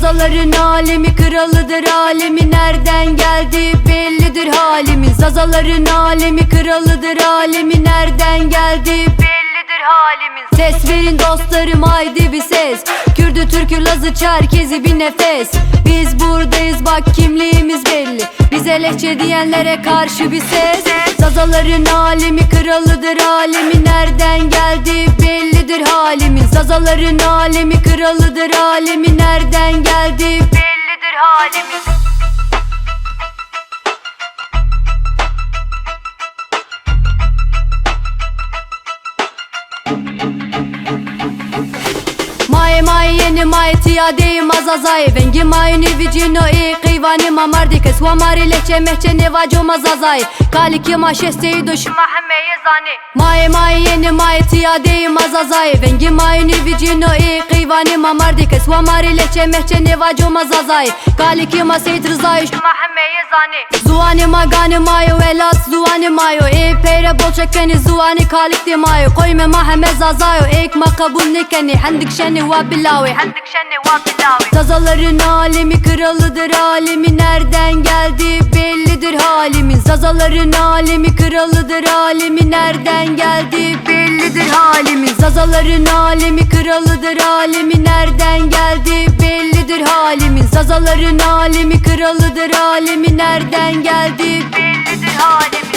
Zazaların alemi kralıdır alemi nereden geldi bellidir halimin Zazaların alemi kralıdır alemi nereden geldi bellidir halimin Ses verin dostlarım haydi bir ses. Kürdü Türkü Lazı Çerkezi bir nefes. Biz buradayız bak kimliğimiz belli. Bize lehçe diyenlere karşı bir ses. Zazaların alemi kralıdır alemi nereden geldi halimin Zazaların alemi kralıdır alemi nereden geldi? Bellidir halimin Mai mai yeni mai tia dei mazazai Vengi mai ni vicino e qivani ma mardi Kes wa mari lehçe mehçe ne vaco mazazai Kali ki ma şesteyi duş Mahme yezani Mai mai yeni mai tia dei mazazai Vengi mai ni vicino e qivani ma mardi Kes wa mari lehçe mehçe ne vaco mazazai Kali ki ma seyt rızai Mahme yezani Zuani magani mayo elat zuani mayo E peyre bol zuani kalik di mayo Koyme maheme zazayo ek makabul nikeni Hendik şeni wa bilawi Hendik şenni wa bilawi Zazaların alemi kralıdır alemi nereden geldi bellidir halimin. Zazaların alemi kralıdır alemi nereden geldi bellidir halimin. Zazaların alemi kralıdır alemi nereden geldi bellidir halimin. Zazaların alemi kralıdır alemi nereden geldi Bellidir halimin